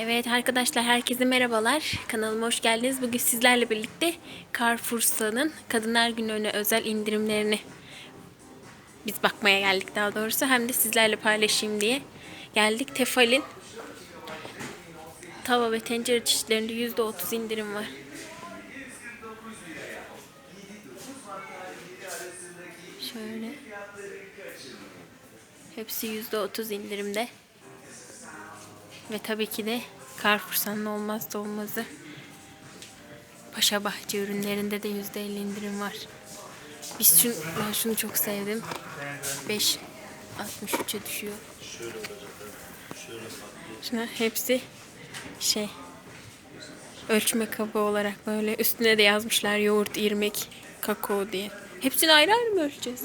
Evet arkadaşlar herkese merhabalar. Kanalıma hoş geldiniz. Bugün sizlerle birlikte Carrefour'un Kadınlar Günü'ne özel indirimlerini biz bakmaya geldik daha doğrusu. Hem de sizlerle paylaşayım diye geldik. Tefal'in tava ve tencere çeşitlerinde %30 indirim var. Şöyle. Hepsi %30 indirimde. Ve tabii ki de Carrefour'un olmazsa olmazı Paşa Bahçe ürünlerinde de %50 indirim var. Biz şunu, ben şunu çok sevdim. 5 63'e düşüyor. Şuna hepsi şey ölçme kabı olarak böyle üstüne de yazmışlar yoğurt, irmik, kakao diye. Hepsini ayrı ayrı mı ölçeceğiz?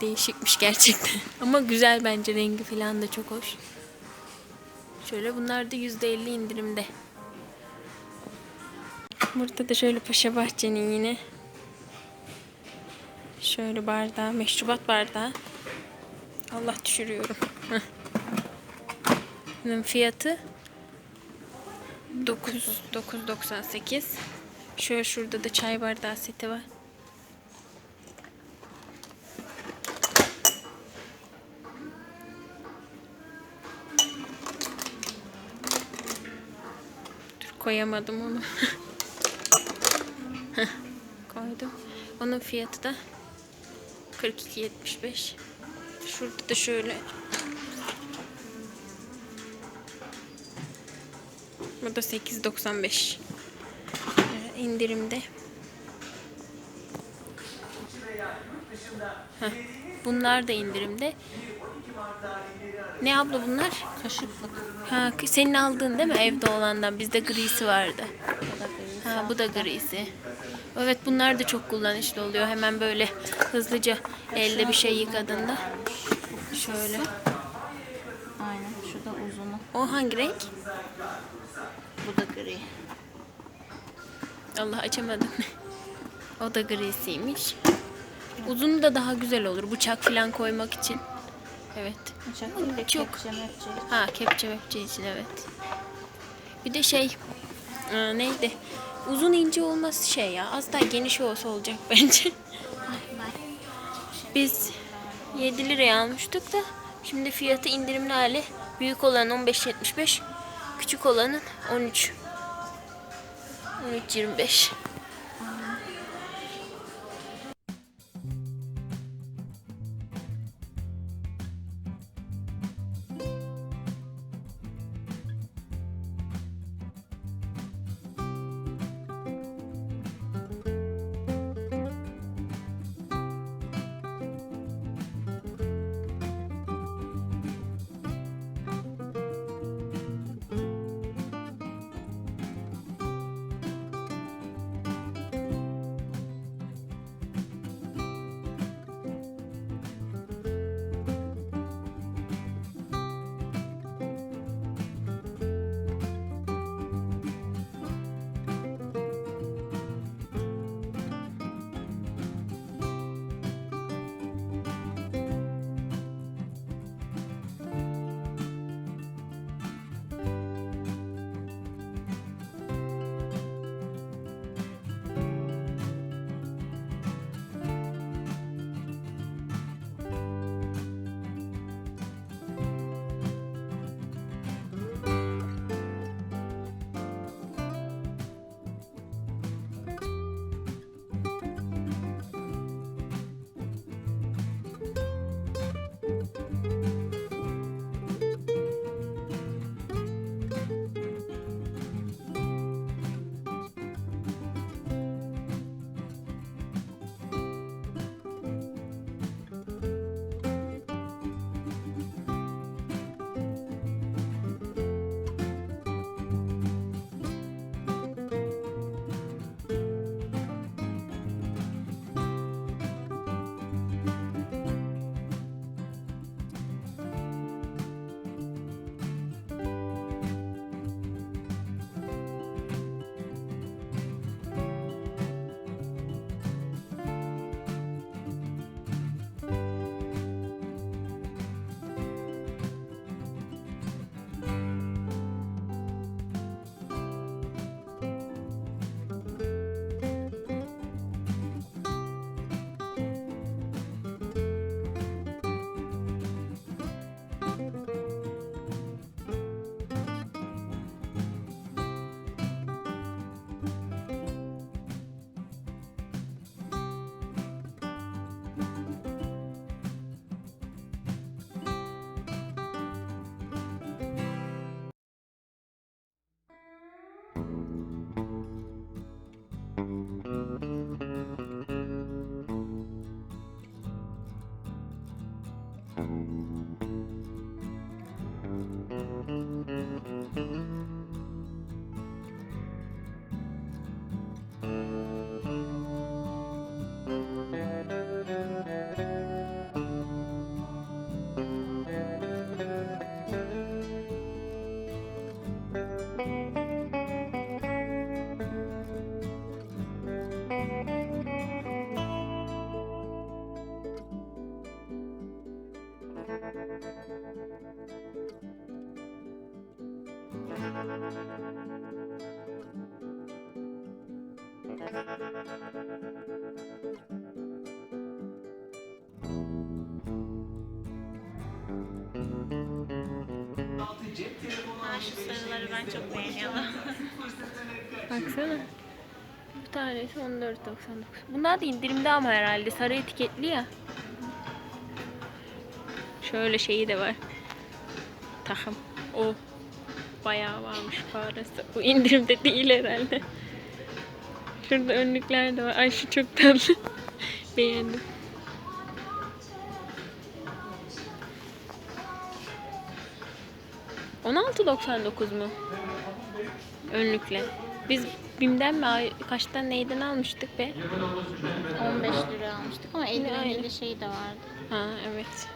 Değişikmiş gerçekten. Ama güzel bence rengi falan da çok hoş. Şöyle bunlar da %50 indirimde. Burada da şöyle Paşa Bahçe'nin yine şöyle bardağı, meşrubat bardağı. Allah düşürüyorum. Bunun fiyatı 9 9.98. Şöyle şurada da çay bardağı seti var. Koyamadım onu. Koydum. Onun fiyatı da 42.75. Şurada da şöyle Bu da 8.95. Ee, indirimde. Heh, Bunlar da indirimde. Ne abla bunlar? Kaşıklık. Ha, senin aldığın değil mi evde olandan? Bizde grisi vardı. Ha, bu da grisi. Evet bunlar da çok kullanışlı oluyor. Hemen böyle hızlıca elde bir şey yıkadığında. Şöyle. Aynen. Şu da uzunu. O hangi renk? Bu da gri. Allah açamadım. o da grisiymiş. Uzunu da daha güzel olur. Bıçak falan koymak için. Evet. Çok. kepçe mepçe. Ha kepçe mepçe için evet. Bir de şey e, neydi? Uzun ince olması şey ya. Az daha geniş olsa olacak bence. Biz 7 liraya almıştık da şimdi fiyatı indirimli hali. Büyük olan 15.75, küçük olanın 13. 13.25. Ha, şu sarıları ben çok beğeniyorum. Baksana. Bu tanesi 14.99. Bunlar da indirimde ama herhalde. Sarı etiketli ya. Şöyle şeyi de var. Takım. O bayağı varmış parası. Bu indirimde değil herhalde. Şurada önlükler de var. Ay şu çok tatlı. Beğendim. $16.99 mu? Önlükle. Biz BİM'den mi kaçtan neyden almıştık be? 15 lira almıştık ama Yine 50 aynı. 50 şey de vardı. Ha evet.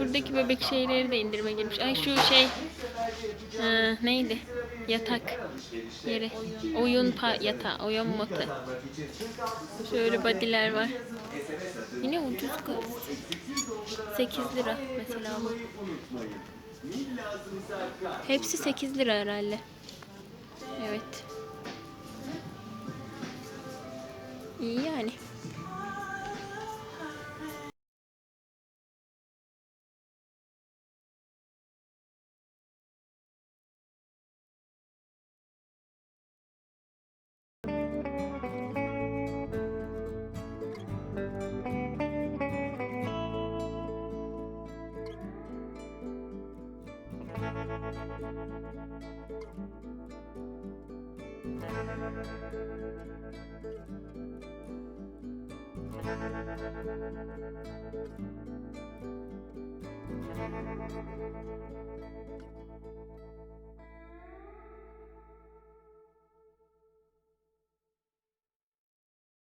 Ay buradaki bebek şeyleri de indirime girmiş. Ay şu şey ha, neydi? Yatak yeri. Oyun pa yatağı, oyun matı. Şöyle body'ler var. Yine ucuz kız. 8 lira mesela. Hepsi 8 lira herhalde. Evet. İyi yani.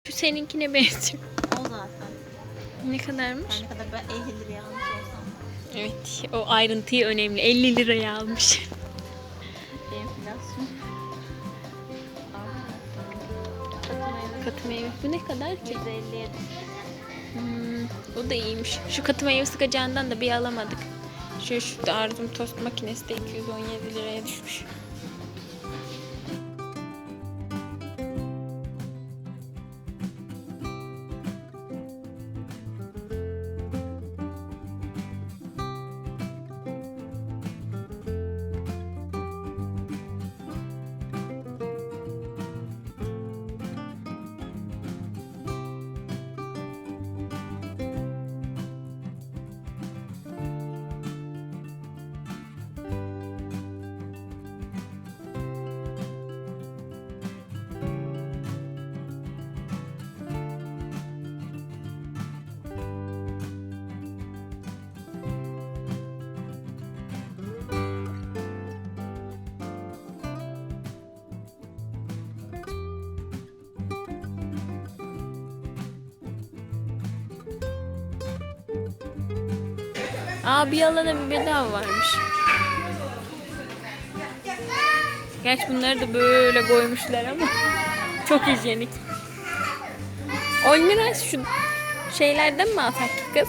Şu seninkine benziyor. O zaten. Ne kadarmış? Ne kadar ben 50 liraya almış olsam. Evet, o ayrıntıyı önemli. 50 liraya almış. Katı meyve. Bu ne kadar ki? 150'ye Hmm, o da iyiymiş. Şu katı meyve sıkacağından da bir alamadık. Şu şurada Arzum tost makinesi de 217 liraya düşmüş. Aa bir alana bir bedava varmış. Gerçi bunları da böyle koymuşlar ama çok hijyenik. 10 lira şu şeylerden mi alsak kız?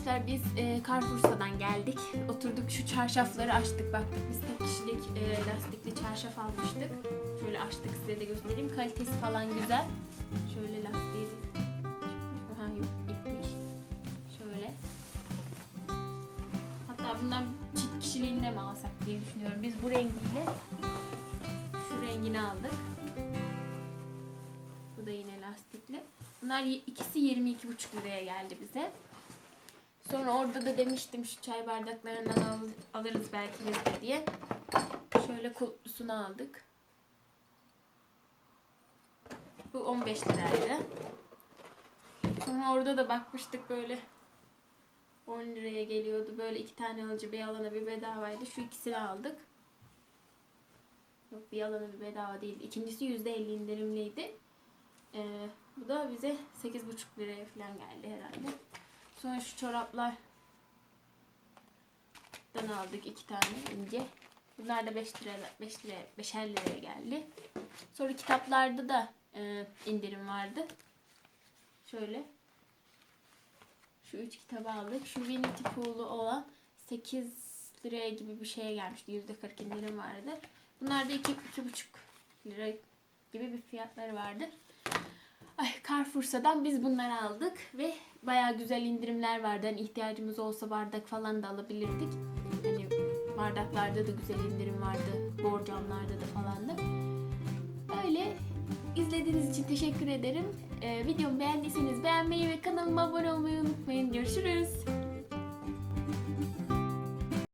Arkadaşlar biz e, Carrefour'dan geldik. Oturduk şu çarşafları açtık. Baktık biz tek kişilik e, lastikli çarşaf almıştık. Şöyle açtık size de göstereyim. Kalitesi falan güzel. Şöyle lastiği. Ha yok ipmiş. Şöyle. Hatta bundan çift kişiliğinde mi alsak diye düşünüyorum. Biz bu rengiyle şu rengini aldık. Bu da yine lastikli. Bunlar ikisi 22,5 liraya geldi bize. Sonra orada da demiştim şu çay bardaklarından al- alırız belki biz de diye. Şöyle kulplusunu aldık. Bu 15 liraydı. Sonra orada da bakmıştık böyle 10 liraya geliyordu. Böyle iki tane alıcı bir alana bir bedavaydı. Şu ikisini aldık. Yok bir alana bir bedava değildi. İkincisi %50 indirimliydi. Ee, bu da bize 8,5 liraya falan geldi herhalde. Sonra şu çoraplardan aldık iki tane ince. Bunlar da 5 lira 5 lira 5'er liraya geldi. Sonra kitaplarda da e, indirim vardı. Şöyle. Şu üç kitabı aldık. Şu Winnie Pooh'lu olan 8 liraya gibi bir şeye gelmişti. %40 indirim vardı. Bunlar da 2 2,5 lira gibi bir fiyatları vardı. Ay Carrefour'dan biz bunları aldık ve bayağı güzel indirimler vardı. Hani ihtiyacımız olsa bardak falan da alabilirdik. Hani bardaklarda da güzel indirim vardı. Borcamlarda da falan da. Öyle izlediğiniz için teşekkür ederim. Ee, videomu beğendiyseniz beğenmeyi ve kanalıma abone olmayı unutmayın. Görüşürüz.